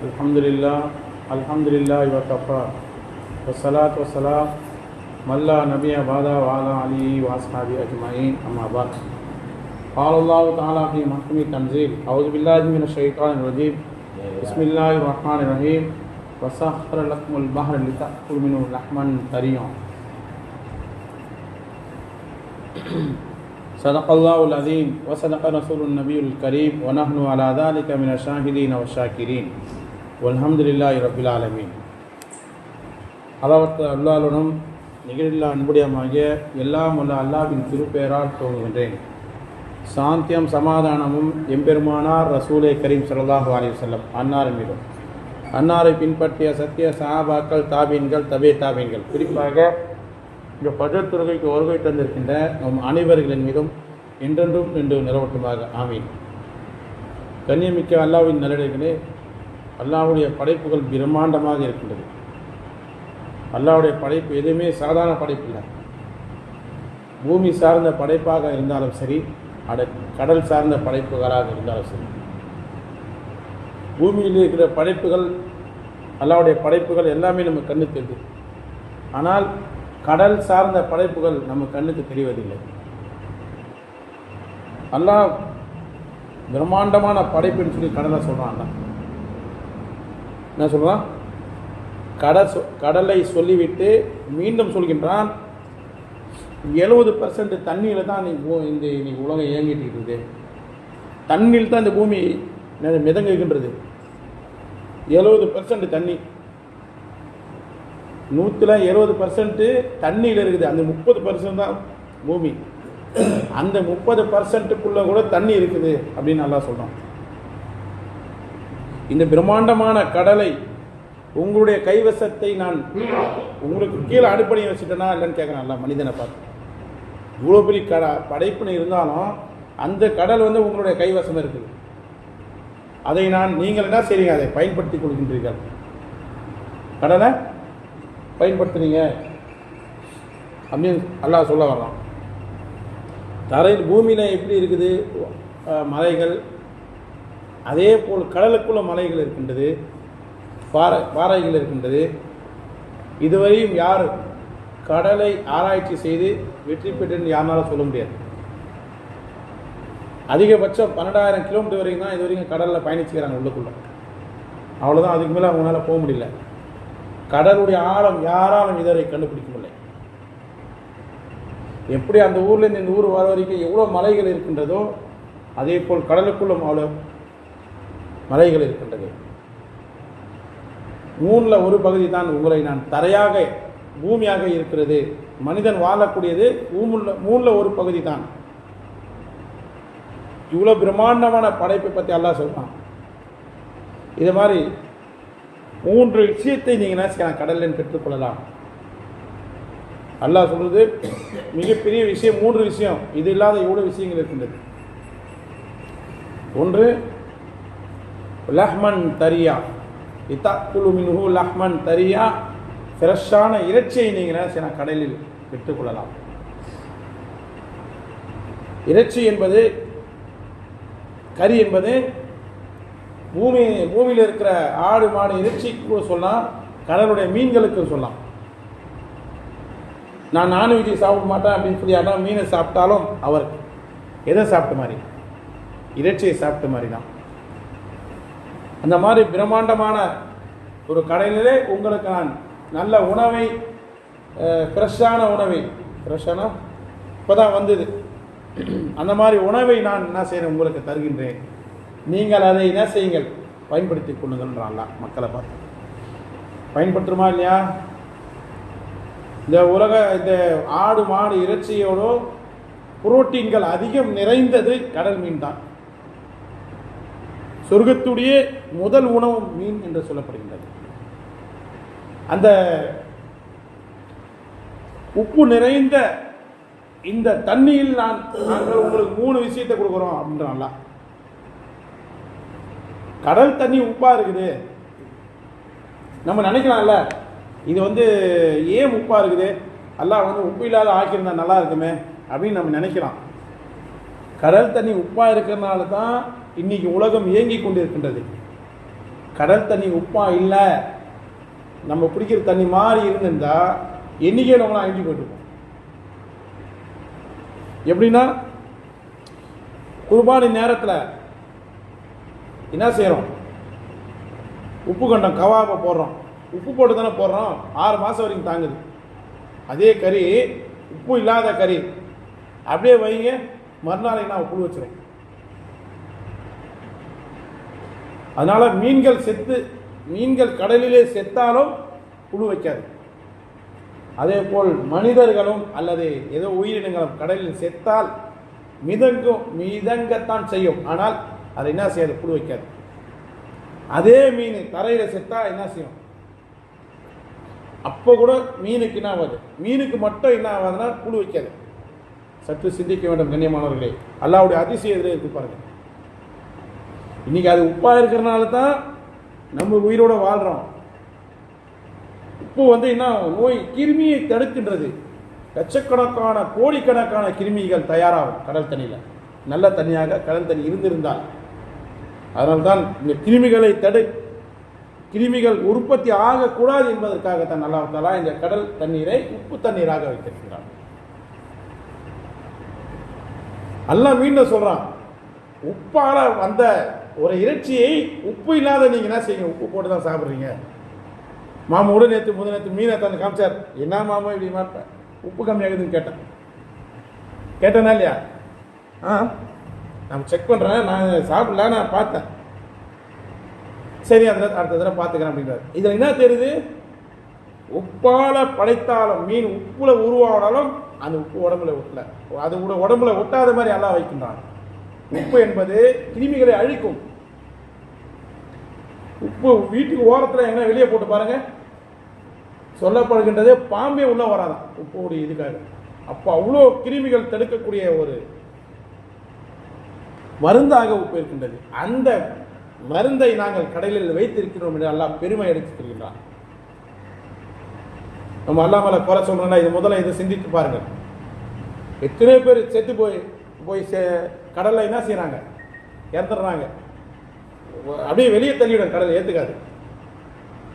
الحمد لله الحمد لله وكفى والصلاة والسلام من لا نبي بعد وعلى آله وأصحابه أجمعين أما بعد قال الله تعالى في محكم التنزيل أعوذ بالله من الشيطان الرجيم بسم الله الرحمن الرحيم وسخر لكم البحر لتأكلوا منه لحما طريا صدق الله العظيم وصدق رسول النبي الكريم ونحن على ذلك من الشاهدين والشاكرين வல்ஹம்துல்லா இரபில் ஆலமீன். அலாவற்ற அல்லாலுடன் நிகழில்லா அன்புடையமாகிய எல்லாம் உள்ள அல்லாவின் திருப்பெயரால் தோங்குகின்றேன் சாந்தியம் சமாதானமும் எம்பெருமானார் ரசூலே கரீம் சல்லாஹூ அலி வல்லம் அன்னார் மீதும். அன்னாரை பின்பற்றிய சத்திய சஹாபாக்கள் தாபீன்கள் தபே தாபீன்கள். குறிப்பாக இந்த பஜர் தொழுகைக்கு வருகை தந்திருக்கின்ற நம் அனைவர்களின் மீதும் என்றென்றும் என்று நிலவட்டுமாக. ஆமீன். கண்ணியமிக்க அல்லாவின் நல்லடிகளே அல்லாவுடைய படைப்புகள் பிரம்மாண்டமாக இருக்கின்றது. அல்லாவுடைய படைப்பு எதுவுமே சாதாரண படைப்பு இல்லை. பூமி சார்ந்த படைப்பாக இருந்தாலும் சரி அட கடல் சார்ந்த படைப்புகளாக இருந்தாலும் சரி. பூமியில் இருக்கிற படைப்புகள் அல்லாவுடைய படைப்புகள் எல்லாமே நம்ம கண்ணு தெரியுது ஆனால் கடல் சார்ந்த படைப்புகள் நம்ம கண்ணுக்கு தெரிவதில்லை. அல்லாஹ் பிரம்மாண்டமான படைப்புன்னு சொல்லி கடலை சொல்கிறான் என்ன சொல்கிறான் கடல் சொ- கடலை சொல்லிவிட்டு மீண்டும் சொல்கின்றான் எழுபது பர்சன்ட் தண்ணியில் தான் நீ இந்த இன்னைக்கு உலகம் இயங்கிட்டு இருக்குது. தண்ணியில் தான் இந்த பூமி மிதங்குகின்றது. எழுபது பர்சன்ட் தண்ணி. நூற்றில் எழுபது பர்சன்ட்டு தண்ணியில் இருக்குது. அந்த முப்பது பர்சன்ட் தான் பூமி. அந்த முப்பது பர்சன்ட்டுக்குள்ளே கூட தண்ணி இருக்குது அப்படின்னு நல்லா சொல்கிறான் இந்த பிரம்மாண்டமான கடலை உங்களுடைய கைவசத்தை நான் உங்களுக்கு கீழே அடிப்படையை வச்சுட்டேனா இல்லைன்னு கேட்குறேன் நல்லா மனிதனை பார்த்து. இவ்வளோ பெரிய கட படைப்புன்னு இருந்தாலும் அந்த கடல் வந்து உங்களுடைய கைவசம் இருக்குது. அதை நான் நீங்கள் என்ன செய்றீங்க? அதை பயன்படுத்தி கொள்கின்றீர்கள். கடலை பயன்படுத்துனீங்க. அப்படின்னு அல்லாஹ் சொல்ல வர்றான். தரையில் பூமியில் எப்படி இருக்குது? மலைகள் அதே போல் கடலுக்குள்ள மலைகள் இருக்கின்றது பாறை பாறைகள் இருக்கின்றது. இதுவரையும் யார் கடலை ஆராய்ச்சி செய்து வெற்றி பெற்றுன்னு யாருனாலும் சொல்ல முடியாது. அதிகபட்சம் பன்னெண்டாயிரம் கிலோமீட்டர் வரைக்கும் தான் இது வரைக்கும் கடலில் பயணிச்சுக்கிறாங்க உள்ளுக்குள்ள. அவ்வளோதான் அதுக்கு மேலே அவங்களால போக முடியல. கடலுடைய ஆழம் யாராலும் இதுவரை கண்டுபிடிக்க முடியல. எப்படி அந்த ஊர்லேருந்து இந்த ஊர் வர வரைக்கும் எவ்வளோ மலைகள் இருக்கின்றதோ அதே போல் கடலுக்குள்ளும் அவ்வளோ மலைகள் இருக்கின்றது. மூணில் ஒரு பகுதி தான் உங்களை நான் தரையாக பூமியாக இருக்கிறது. மனிதன் வாழக்கூடியது மூணுல மூணில் ஒரு பகுதி தான். இவ்வளோ பிரம்மாண்டமான படைப்பை பற்றி அல்லாஹ் சொல்றான். இது மாதிரி மூன்று விஷயத்தை நீங்கள் என்ன கடலில் பெற்றுக்கொள்ளலாம் அல்லாஹ் சொல்றது மிகப்பெரிய விஷயம் மூன்று விஷயம். இது இல்லாத எவ்வளோ விஷயங்கள் இருக்கின்றது. ஒன்று லஹ்மன் தரியா. இத்தா குழு மின்ஹு லஹ்மன் தரியா. ஃப்ரெஷ்ஷான இறைச்சியை நீங்கள் சில கடலில் விட்டுக்கொள்ளலாம் இறைச்சி என்பது கறி என்பது பூமி பூமியில் இருக்கிற ஆடு மாடு இறைச்சி கூட சொல்லலாம் கடலுடைய மீன்களுக்கு சொல்லலாம் நான் நான்வெஜ்ஜை சாப்பிட மாட்டேன் அப்படின்னு சொல்லி யாரா மீனை சாப்பிட்டாலும் அவர் எதை சாப்பிட்ட மாதிரி? இறைச்சியை சாப்பிட்ட மாதிரி தான். அந்த மாதிரி பிரம்மாண்டமான ஒரு கடையிலே உங்களுக்கு நான் நல்ல உணவை ஃப்ரெஷ்ஷான உணவை ஃப்ரெஷ்ஷான இப்போ தான் வந்தது. அந்த மாதிரி உணவை நான் என்ன செய்கிறேன் உங்களுக்கு தருகின்றேன். நீங்கள் அதை என்ன செய்யுங்கள் பயன்படுத்தி கொள்ளுங்கள்ன்றான்ல மக்களை பார்த்து பயன்படுத்துமா இல்லையா? இந்த உலக இந்த ஆடு மாடு இறைச்சியோட புரோட்டீன்கள் அதிகம் நிறைந்தது கடல் மீன் தான் சொர்க்கத்துடைய முதல் உணவு மீன் என்று சொல்லப்படுகின்றது. அந்த உப்பு நிறைந்த இந்த தண்ணியில் நான் நாங்கள் உங்களுக்கு மூணு விஷயத்தை கொடுக்குறோம் அப்படின்றான்ல கடல் தண்ணி உப்பா இருக்குது. நம்ம நினைக்கலாம்ல இது வந்து ஏன் உப்பா இருக்குது? எல்லாம் வந்து உப்பு இல்லாத ஆக்கியிருந்தா நல்லா இருக்குமே அப்படின்னு நம்ம நினைக்கலாம். கடல் தண்ணி உப்பா இருக்கிறதுனால தான் இன்னைக்கு உலகம் இயங்கி கொண்டிருக்கின்றது. கடல் தண்ணி உப்பா இல்லை நம்ம பிடிக்கிற தண்ணி மாதிரி இருந்திருந்தா எண்ணிக்கை நம்மளாம் அழிஞ்சு போயிட்டுருக்கோம். எப்படின்னா குர்பானி நேரத்தில் என்ன செய்கிறோம் உப்பு கண்டம் கவாபை போடுறோம். உப்பு போட்டு தானே போடுறோம். ஆறு மாதம் வரைக்கும் தாங்குது. அதே கறி உப்பு இல்லாத கறி. அப்படியே வைங்க மறுநாளைக்கு நான் புழு வச்சுருவேன் அதனால் மீன்கள் செத்து மீன்கள் கடலிலே செத்தாலும் புழு வைக்காது. அதே போல் மனிதர்களும் அல்லது ஏதோ உயிரினங்களும் கடலில் செத்தால் மிதங்கும் மிதங்கத்தான் செய்யும். ஆனால் அதை என்ன செய்யாது? புழு வைக்காது. அதே மீன் தரையில் செத்தா என்ன செய்யும்? அப்போ கூட மீனுக்கு என்ன ஆகாது? மீனுக்கு மட்டும் என்ன ஆகாதுன்னா புழு வைக்காது. சற்று சிந்திக்க வேண்டும் கண்ணியமானவர்களே. அல்லாவுடைய அதிசயம் இருக்கு பாருங்கள் இன்னைக்கு அது உப்பாக இருக்கிறனால தான் நம்ம உயிரோட வாழ்கிறோம் உப்பு வந்து என்ன? நோய் கிருமியை தடுக்கின்றது. லட்சக்கணக்கான கோடிக்கணக்கான கிருமிகள் தயாராகும் கடல் தண்ணியில். நல்ல தண்ணியாக கடல் தண்ணி இருந்திருந்தால். அதனால்தான் இந்த கிருமிகளை தடு கிருமிகள் உற்பத்தி ஆகக்கூடாது என்பதற்காகத்தான் நல்லா இருந்தாலும் இந்த கடல் தண்ணீரை உப்பு தண்ணீராக வைத்திருக்கிறார் எல்லாம் மீண்டும் சொல்றான் உப்பால வந்த ஒரு இறைச்சியை உப்பு இல்லாத நீங்கள் என்ன செய்யுங்க? உப்பு போட்டு தான் சாப்பிட்றீங்க மாமாவோட நேற்று முதல் நேற்று மீனை தந்து காமிச்சார். என்ன மாமா இப்படி மாட்டேன் உப்பு கம்மியாகுதுன்னு கேட்டேன். கேட்டேனா இல்லையா? ஆ? நான் செக் பண்ணுறேன் நான் சாப்பிடல நான் பார்த்தேன். சரி அதில் அடுத்த தடவை பார்த்துக்கிறேன் அப்படின்றார். இதில் என்ன தெரியுது? உப்பால் படைத்தாலும் மீன் உப்பில் உருவானாலும் அந்த உப்பு உடம்புல ஒட்டல. அது கூட உடம்புல ஒட்டாத மாதிரி எல்லாம் வைக்கின்றான். உப்பு என்பது கிருமிகளை அழிக்கும். உப்பு வீட்டுக்கு ஓரத்தில் எங்கே வெளியே போட்டு பாருங்க. சொல்லப்படுகின்றதே பாம்பே உள்ள வராதான். உப்போடைய இதுக்காக. அப்போ அவ்வளோ கிருமிகள் தடுக்கக்கூடிய ஒரு மருந்தாக உப்பு இருக்கின்றது. அந்த மருந்தை நாங்கள் கடலில் வைத்திருக்கிறோம் என்று அல்லாஹ் பெருமை அடித்து தருகின்றார் நம்ம அல்லாமல குறை சொல்றோம்னா இது முதல்ல இதை சிந்தித்து பாருங்கள். எத்தனை பேர் செத்து போய் போய் சே கடலில் என்ன செய்கிறாங்க இறந்துடுறாங்க அப்படியே வெளியே தள்ளிவிடும் கடலை ஏற்றுக்காது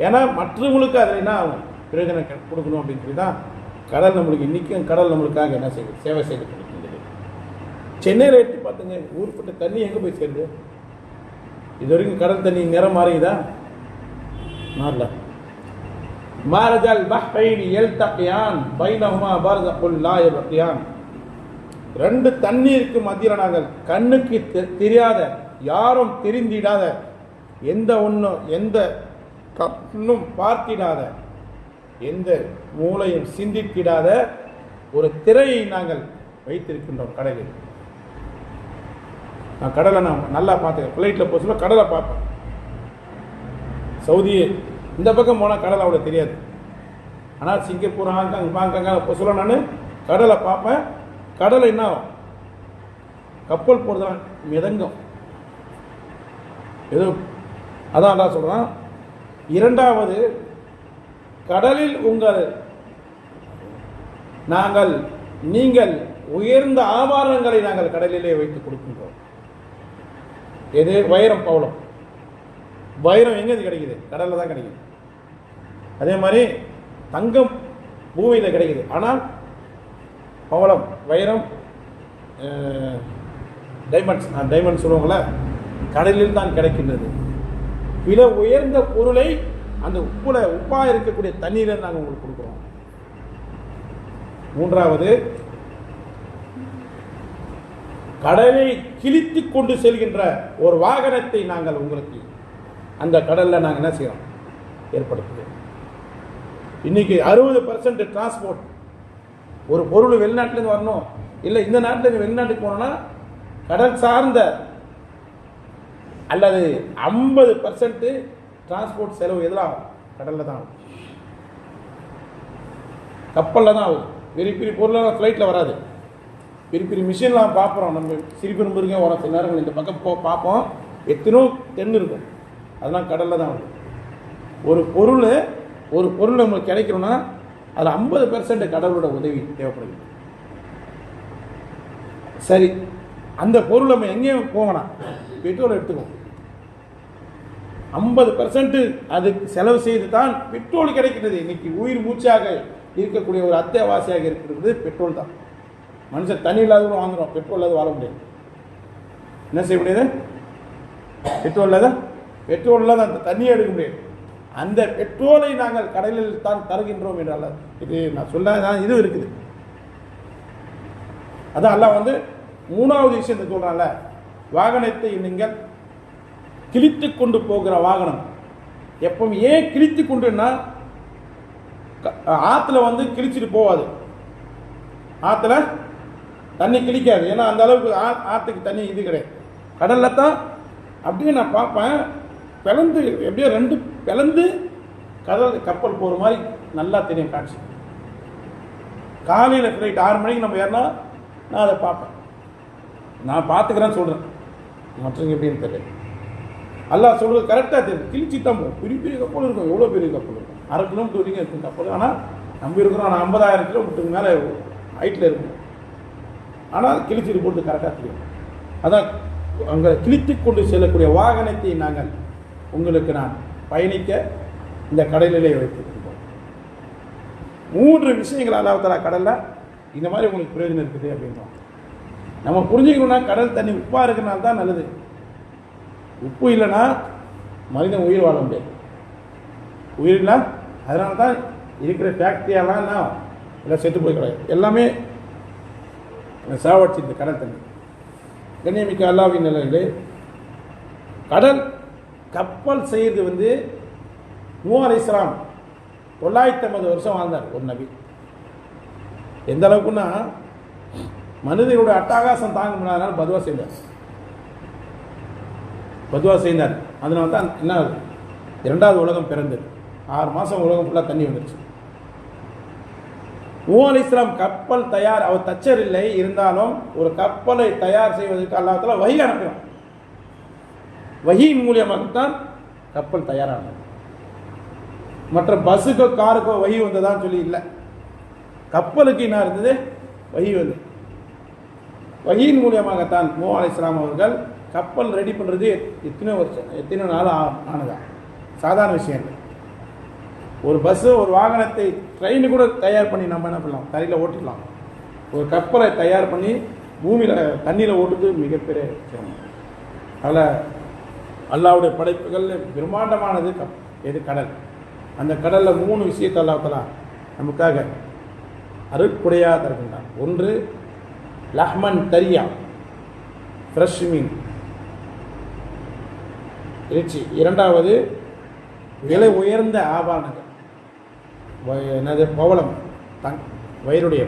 ஏன்னா மற்றவங்களுக்கு அதில் என்ன ஆகும்? பிரயோஜனம் கொடுக்கணும் அப்படின்னு சொல்லி தான் கடல் நம்மளுக்கு இன்னைக்கும் கடல் நம்மளுக்காக என்ன செய்யுது சேவை செய்து கொடுக்கின்றது சென்னையில் எடுத்து பார்த்துங்க ஊருப்பட்ட தண்ணி எங்கே போய் சேருது? இது வரைக்கும் கடல் தண்ணி நிறம் மாறியுதா? மாறல. மாரஜல் எல் தப்பியான் பைனஹுமா புல் லா யப்கியான் ரெண்டு தண்ணீருக்கு மத்தியில் நாங்கள் கண்ணுக்கு தெ- தெரியாத யாரும் தெரிந்திடாத எந்த ஒன்றும் எந்த கண்ணும் பார்த்திடாத எந்த மூளையும் சிந்தித்திடாத ஒரு திரையை நாங்கள் வைத்திருக்கின்றோம் கடலில். நான் கடலை நான் நல்லா பார்த்துக்கேன் ஃப்ளைட்டில் போக சொல்ல கடலை பார்ப்பேன். சவுதி இந்த பக்கம் போனால் கடலை அவ்வளோ தெரியாது. ஆனால் சிங்கப்பூர் ஹாங்காங் பாங்காங்காக போக சொல்ல நான் கடலை பார்ப்பேன். கடலை என்ன ஆகும்? கப்பல் போகிறதுலாம் மிதங்கும். எதுவும் அதான் நான் சொல்கிறான் இரண்டாவது கடலில் உங்கள் நாங்கள் நீங்கள் உயர்ந்த ஆபாரணங்களை நாங்கள் கடலிலே வைத்து கொடுக்கின்றோம். எது? வைரம் பவளம். வைரம் எங்கே இது கிடைக்குது? கடலில் தான் கிடைக்குது. அதே மாதிரி தங்கம் பூமியில் கிடைக்குது. ஆனால் பவளம் வைரம் டைமண்ட்ஸ் டைமண்ட் சொல்லுவாங்கள கடலில் தான் கிடைக்கின்றது. விலை உயர்ந்த பொருளை அந்த உப்புல உப்பாக இருக்கக்கூடிய தண்ணீரை நாங்கள் உங்களுக்கு கொடுக்குறோம். மூன்றாவது கடலை கிழித்து கொண்டு செல்கின்ற ஒரு வாகனத்தை நாங்கள் உங்களுக்கு அந்த கடலில் நாங்கள் என்ன செய்கிறோம் ஏற்படுத்துகிறோம். இன்னைக்கு அறுபது பர்சன்ட் டிரான்ஸ்போர்ட் ஒரு பொருள் வெளிநாட்டிலேருந்து வரணும். இல்லை இந்த நாட்டிலேருந்து வெளிநாட்டுக்கு போனோம்னா கடல் சார்ந்த அல்லது ஐம்பது பர்சன்ட்டு டிரான்ஸ்போர்ட் செலவு எதில் ஆகும்? கடலில் தான் ஆகும். கப்பலில் தான் ஆகும். பெரிய பெரிய பொருளெல்லாம் ஃப்ளைட்டில் வராது. பெரிய பெரிய மிஷின்லாம் பார்க்குறோம் நம்ம சிரிப்பு இருக்க ஒரு சில நேரங்கள் இந்த பக்கம் போ பார்ப்போம். எத்தனோ தென் இருக்கும். அதெல்லாம் கடலில் தான் ஆகும். ஒரு பொருள் ஒரு பொருள் நம்மளுக்கு கிடைக்கணும்னா அதில் ஐம்பது பெர்சன்ட் கடவுளோட உதவி தேவைப்படுது சரி அந்த பொருள் நம்ம எங்கேயும் போகணும் பெட்ரோல் எடுத்துக்கோ. ஐம்பது பர்சன்ட் அதுக்கு செலவு செய்து தான் பெட்ரோல் கிடைக்கிறது இன்னைக்கு உயிர் மூச்சாக இருக்கக்கூடிய ஒரு அத்தியாவசியாக இருக்கிறது பெட்ரோல் தான். மனுஷன் தண்ணி இல்லாதவங்க வாங்குறோம். பெட்ரோல் இல்லாத வாழ முடியாது. என்ன செய்ய முடியாது? பெட்ரோல் இல்லாத? பெட்ரோல் இல்லாத அந்த தண்ணியை எடுக்க முடியாது. அந்த பெட்ரோலை நாங்கள் கடலில் தான் தருகின்றோம் என்றால் இது நான் சொல்ல இது இருக்குது. அதான் அல்லாஹ் வந்து மூணாவது விஷயத்தை சொல்றான்ல வாகனத்தை நீங்கள் கிழித்து கொண்டு போகிற வாகனம். எப்போ ஏன் கிழித்து கொண்டுன்னா ஆற்றுல வந்து கிழிச்சிட்டு போகாது ஆற்றுல தண்ணி கிழிக்காது. ஏன்னா அந்த அளவுக்கு ஆ- ஆற்றுக்கு தண்ணி இது கிடையாது. கடலில் தான் அப்படியே நான் பார்ப்பேன் பிளந்து எப்படியோ ரெண்டு பிளந்து கடல் கப்பல் போகிற மாதிரி நல்லா தெரியும் காட்சி. காலையில் ஃப்ளைட் ஆறு மணிக்கு நம்ம ஏறினா நான் அதை பார்ப்பேன். நான் பார்த்துக்கிறேன்னு சொல்கிறேன் மற்றவங்க எப்படின்னு தெரியல. எல்லாம் சொல்கிறது கரெக்டாக தெரியும். கிழிச்சி தான் போகும். பெரிய பெரிய கப்பல் இருக்கும். எவ்வளோ பெரிய கப்பல் இருக்கும்? அரை கிலோமீட்டர் வரைக்கும் இருக்கும் கப்பல். ஆனால் நம்ம இருக்கிறோம். ஆனால் ஐம்பதாயிரம் கிலோமீட்டருக்கு மேலே ஹைட்டில் இருக்கும். ஆனால் கிழிச்சிட்டு போட்டு கரெக்டாக தெரியும். அதான் அங்கே கிழித்து கொண்டு செல்லக்கூடிய வாகனத்தை நாங்கள் உங்களுக்கு நான் பயணிக்க இந்த கடலிலே வைத்திருக்கிறோம் மூன்று விஷயங்கள் அல்லாஹ் கடலில் இந்த மாதிரி உங்களுக்கு பிரயோஜனம் இருக்குது அப்படின்றோம். நம்ம புரிஞ்சுக்கணும்னா கடல் தண்ணி உப்பாக இருக்கிறனால தான் நல்லது. உப்பு இல்லைன்னா மனிதன் உயிர் வாழ முடியாது. உயிர் இல்லை அதனால தான் இருக்கிற ஃபேக்ட்ரியெல்லாம் நான் எல்லாம் செத்து போய் கிடையாது எல்லாமே இந்த கடல் தண்ணி. கண்ணியமிக்க அல்லாவின் நிலையிலே கடல் கப்பல் செய்கிறது வந்து மூவர் இஸ்லாம். தொள்ளாயிரத்தி ஐம்பது வருஷம் வாழ்ந்தார் ஒரு நபி. எந்த அளவுக்குன்னா மனிதனுடைய அட்டகாசம் தாங்க முடியாதனால பதுவா செய்தார். பதுவா செய்தார். அதனால தான் என்ன ஆகுது? இரண்டாவது உலகம் பிறந்தது. ஆறு மாதம் உலகம் ஃபுல்லாக தண்ணி வந்துருச்சு. நூ அலி இஸ்லாம் கப்பல் தயார் அவர் தச்சர் இல்லை. இருந்தாலும் ஒரு கப்பலை தயார் செய்வதற்கு அல்லாஹ்தாலா வகி அனுப்பினான் வகியின் மூலியமாகத்தான் கப்பல் தயாரானது. மற்ற பஸ்ஸுக்கோ காருக்கோ வகி வந்ததான்னு சொல்லி இல்லை. கப்பலுக்கு என்ன இருந்தது? வகி வந்து வகியின் மூலியமாகத்தான் நூ அலி இஸ்லாம் அவர்கள் கப்பல் ரெடி பண்ணுறது எத்தனை வருஷம் எத்தனை நாள் ஆ- ஆனதா? சாதாரண விஷயம் இல்லை. ஒரு பஸ்ஸு ஒரு வாகனத்தை ட்ரெயின் கூட தயார் பண்ணி நம்ம என்ன பண்ணலாம்? தரையில் ஓட்டிக்கலாம். ஒரு கப்பலை தயார் பண்ணி பூமியில் தண்ணியில் ஓட்டுறது மிகப்பெரிய சிரமம். அதில் அல்லாவுடைய படைப்புகள் பிரம்மாண்டமானது. கப் எது? கடல். அந்த கடலில் மூணு விஷயத்தை அல்லாத்தலாம் நமக்காக அருட்குடையாக தருகின்றான். ஒன்று லஹ்மன் தரியா ஃப்ரெஷ் மீன். இறைச்சி இரண்டாவது விலை உயர்ந்த ஆபரணங்கள் என்னது? பவளம். தங் வயிறுடைய.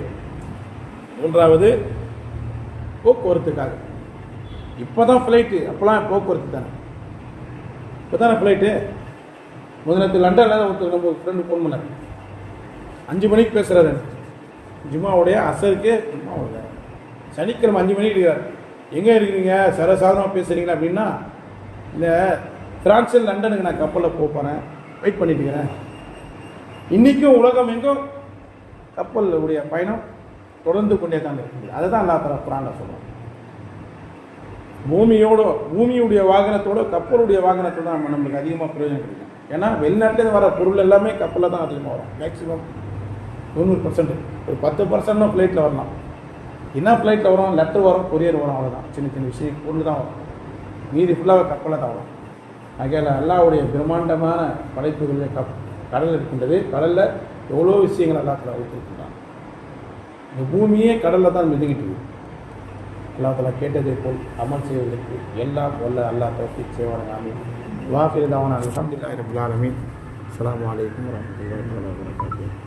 மூன்றாவது போக்குவரத்துக்காக. இப்போ தான் ஃப்ளைட்டு அப்போலாம் போக்குவரத்து தானே. இப்போ தானே ஃப்ளைட்டு முதலத்து லண்டனில் ஒருத்தர் நம்ம ஃப்ரெண்டு ஃபோன் பண்ணார். அஞ்சு மணிக்கு பேசுகிறாரு ஜும்மாவுடைய அசருக்கு ஜும்மாவுடைய. சனிக்கிழமை அஞ்சு மணிக்கு இருக்கிறார். எங்கே இருக்கிறீங்க? சரசாதனமாக பேசுகிறீங்களா அப்படின்னா இந்த பிரான்சில் லண்டனுக்கு நான் கப்பலில் போகிறேன் வெயிட் பண்ணிட்டு இருக்கிறேன். இன்றைக்கும் உலகம் எங்கும் கப்பலுடைய பயணம் தொடர்ந்து கொண்டே தான் இருக்குது. அதை தான் அல்லா தர குரானில் சொல்கிறோம் பூமியோட பூமியுடைய வாகனத்தோட கப்பலுடைய வாகனத்தோட நம்ம நம்மளுக்கு அதிகமாக பிரயோஜனம் கிடைக்கும். ஏன்னா வெளிநாட்டிலேருந்து வர பொருள் எல்லாமே கப்பலில் தான் அதிகமாக வரும். மேக்ஸிமம் தொண்ணூறு பர்சன்ட் ஒரு பத்து பர்சன்ட்னா ஃப்ளைட்டில் வரலாம். என்ன ஃப்ளைட்டில் வரும்? லெட்டர் வரும் கொரியர் வரும் அவ்வளோதான் சின்ன சின்ன விஷயம் பொருள் தான் வரும். மீதி ஃபுல்லாக கப்பலில் தான் வரும். ஆகையால் அல்லாவுடைய பிரம்மாண்டமான படைப்புகளுடைய கப் கடல் இருக்கின்றது. கடலில் எவ்வளோ விஷயங்கள் எல்லாத்தில் வைத்திருக்கின்றான். இந்த பூமியே கடலில் தான் மிதங்கிட்டு இருக்கு அல்லாஹ் கேட்டதை போல் அமல் செய்வதற்கு எல்லாம் வல்ல அல்லாஹ் தௌஃபீக் செய்வான ஆமீன். வாஃபிர் தாவான அல்ஹம்துலில்லாஹி ரப்பில் ஆலமீன். அஸ்ஸலாமு அலைக்கும் வரஹ்மத்துல்லாஹி வபரகாத்துஹு.